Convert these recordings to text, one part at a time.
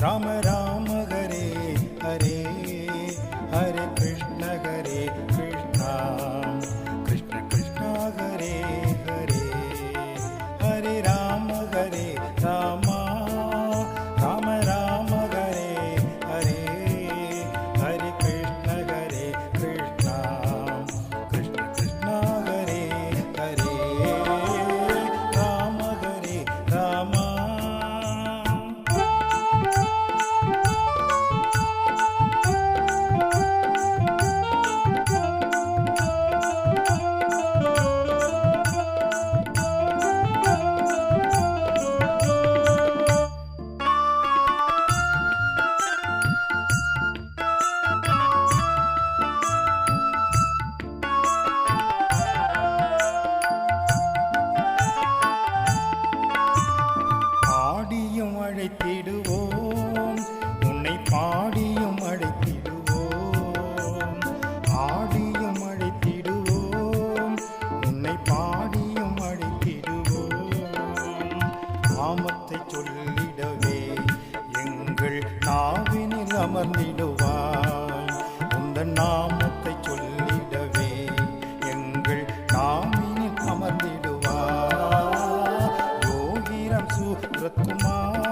राम அமர்ந்திடுவாய் உந்தன் நாமத்தை சொல்லிடவே எங்கள் நாமினில் அமர்ந்திடுவாய். யோகிரம் சூரத்குமார்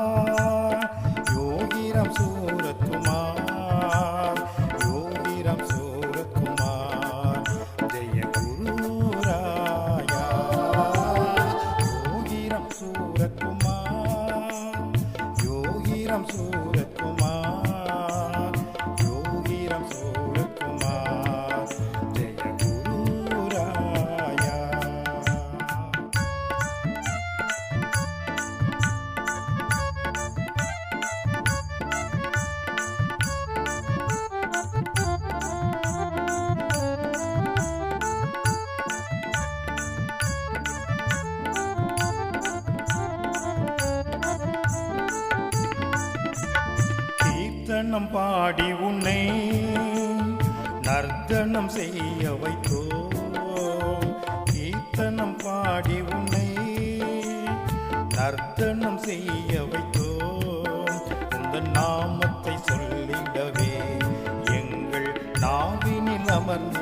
யோகிரம் சூரத்குமார் யோகிரம் சூரத்குமார் ஜெய குருராயா யோகிரம் சூரத்குமார் யோகிரம் சூர நன்னம் பாடி உன்னை நர்த்தனம் செய்ய வைத்தோ கீர்த்தனம் பாடி உன்னை நர்த்தனம் செய்ய வைத்தோ உந்த நாமத்தை சொல்லிடவே எங்கள் நாவினில் அமர்ந்த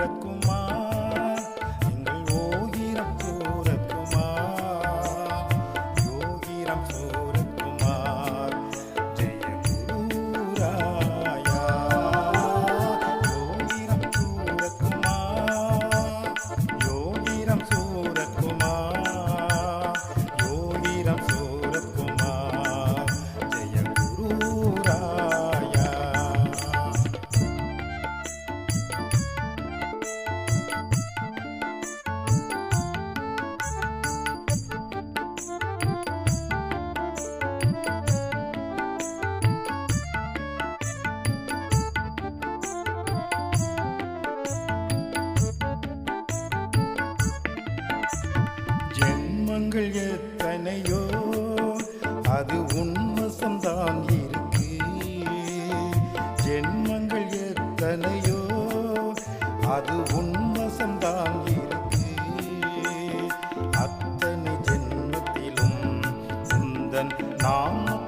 Prakumar. ஜென்மங்கள் எத்தனையோ அது உன்வசம்தான் இருக்கு. ஜென்மங்கள் எத்தனையோ அது உன்வசம்தான் இருக்கு. அத்தனை ஜென்மத்திலும் உந்தன் நாம